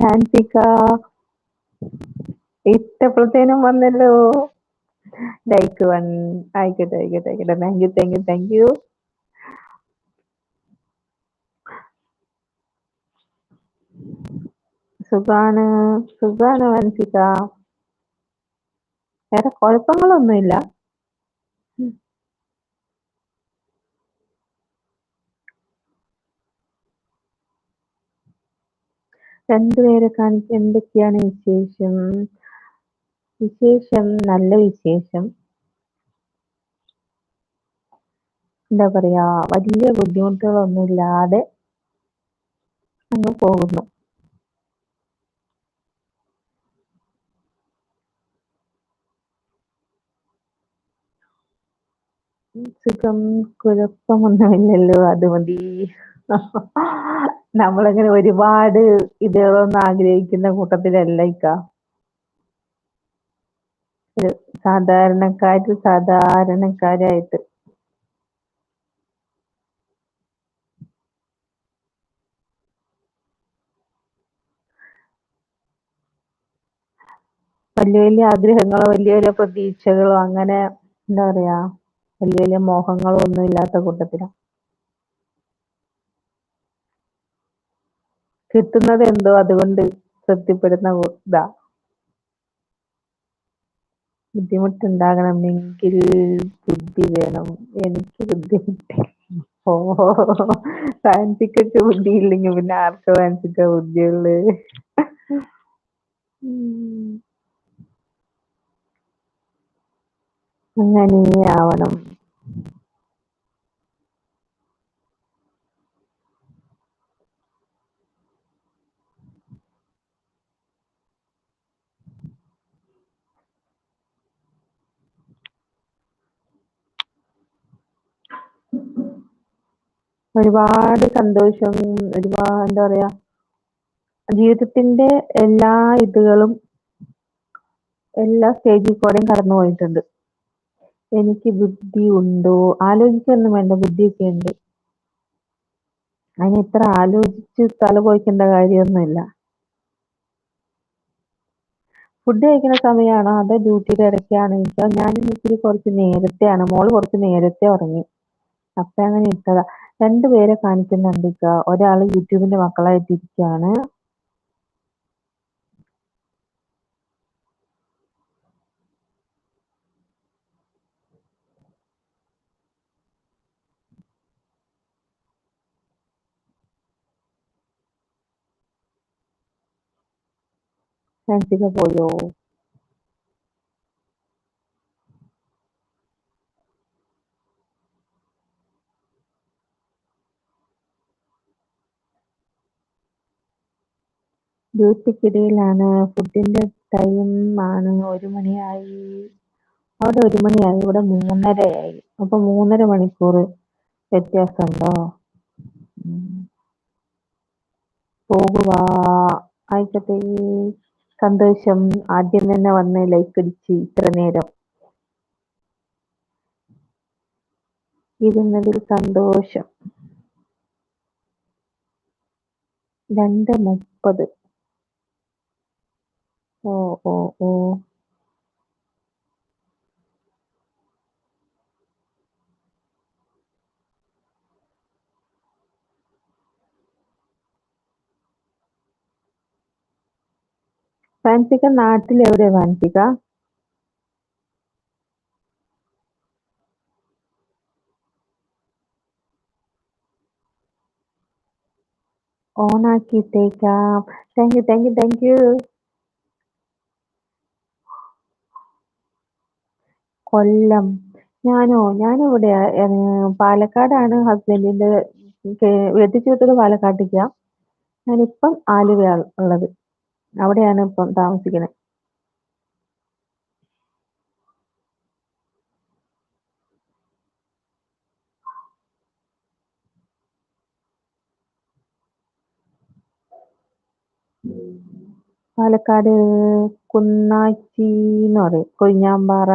ഫാൻസിക്ക ഇട്ടപ്പോഴത്തേനും വന്നല്ലോ. Like one ആയിക്കോട്ടെ ആയിക്കോട്ടെ ആയിക്കോട്ടെ. Thank you thank you thank you സുഖാണ് സുഖാണ് ഫാൻസിക്ക വേറെ കുഴപ്പങ്ങളൊന്നുമില്ല. രണ്ടുപേരെ കാണിച്ച് എന്തൊക്കെയാണ് വിശേഷം? വിശേഷം നല്ല വിശേഷം. എന്താ പറയാ വലിയ ബുദ്ധിമുട്ടുകളൊന്നും ഇല്ലാതെ അങ്ങ് പോകുന്നു. സുഖം കുഴപ്പമൊന്നുമില്ലല്ലോ അത് മതി. നമ്മളങ്ങനെ ഒരുപാട് ഇതുകളൊന്നും ആഗ്രഹിക്കുന്ന കൂട്ടത്തിലല്ല ഇക്ക. ഒരു സാധാരണക്കാര് സാധാരണക്കാരായിട്ട്. വലിയ വലിയ ആഗ്രഹങ്ങളോ വലിയ വലിയ പ്രതീക്ഷകളോ അങ്ങനെ എന്താ പറയാ വലിയ വലിയ മോഹങ്ങളോ ഒന്നും ഇല്ലാത്ത കൂട്ടത്തിലാ. കിട്ടുന്നത് എന്തോ അതുകൊണ്ട് തൃപ്തിപ്പെടുന്ന ഇതാ. ബുദ്ധിമുട്ടുണ്ടാകണമെങ്കിൽ ബുദ്ധി വേണം. എനിക്ക് ബുദ്ധിമുട്ട്. ഓ ഫാൻസിക്കൊക്കെ ബുദ്ധിയില്ലെങ്കിൽ പിന്നെ ആർക്ക് ഫാൻസിക്ക ബുദ്ധിയുള്ളു. അങ്ങനെ ആവണം ഒരുപാട് സന്തോഷം ഒരുപാട് എന്താ പറയാ ജീവിതത്തിന്റെ എല്ലാ ഇതുകളും എല്ലാ സ്റ്റേജിൽ കൂടെയും കടന്നു പോയിട്ടുണ്ട്. എനിക്ക് ബുദ്ധി ഉണ്ടോ? ആലോചിക്കൊന്നും വേണ്ട ബുദ്ധിയൊക്കെ ഉണ്ട്. അതിന് ഇത്ര ആലോചിച്ച് തല പോയിക്കേണ്ട കാര്യമൊന്നുമില്ല. ഫുഡ് കഴിക്കുന്ന സമയമാണോ അതോ ഡ്യൂട്ടിയുടെ ഇടയ്ക്കാണോ? ഇപ്പൊ ഞാൻ ഇത്തിരി കുറച്ച് നേരത്തെയാണ് മോൾ കുറച്ച് നേരത്തെ ഉറങ്ങി. അപ്പൊ അങ്ങനെ ഇട്ടതാ. രണ്ടുപേരെ കാണിക്കുന്നുണ്ട് ഇക്ക ഒരാൾ യൂട്യൂബിന്റെ മക്കളായിട്ടിരിക്കാണ്. പോയോ? ഡ്യൂട്ടിക്കിടയിലാണ്. ഫുഡിന്റെ ടൈം ആണ്. ഒരു മണിയായി. അവിടെ ഒരു മണിയായി. ഇവിടെ മൂന്നരയായി. അപ്പൊ മൂന്നര മണിക്കൂർ വ്യത്യാസമുണ്ടോ? ഉം. പോകുക ആയിക്കോട്ടെ. സന്തോഷം. ആദ്യം തന്നെ വന്ന് ലൈക്ക് അടിച്ച് ഇത്ര നേരം. ഇരുന്നതിൽ സന്തോഷം. രണ്ട് മുപ്പത്. ഓ ഓ ഓ ഫാൻസിക നാട്ടിൽ എവിടെയാ ഫാൻസിക ഓണാക്കിയിട്ടേക്കാം thank you thank you thank you Kollam. ഞാനോ? ഞാനിവിടെയാ ഏഹ് പാലക്കാടാണ് ഹസ്ബൻഡിന്റെ കെട്ടിച്ചു വിട്ടത് പാലക്കാട്ടേക്കാ. ഞാനിപ്പം ആലുവയാ ഉള്ളത്. അവിടെയാണ് ഇപ്പം താമസിക്കുന്നത്. പാലക്കാട് കുന്നാച്ചി എന്ന് പറയും. കൊഴിഞ്ഞാമ്പാറ.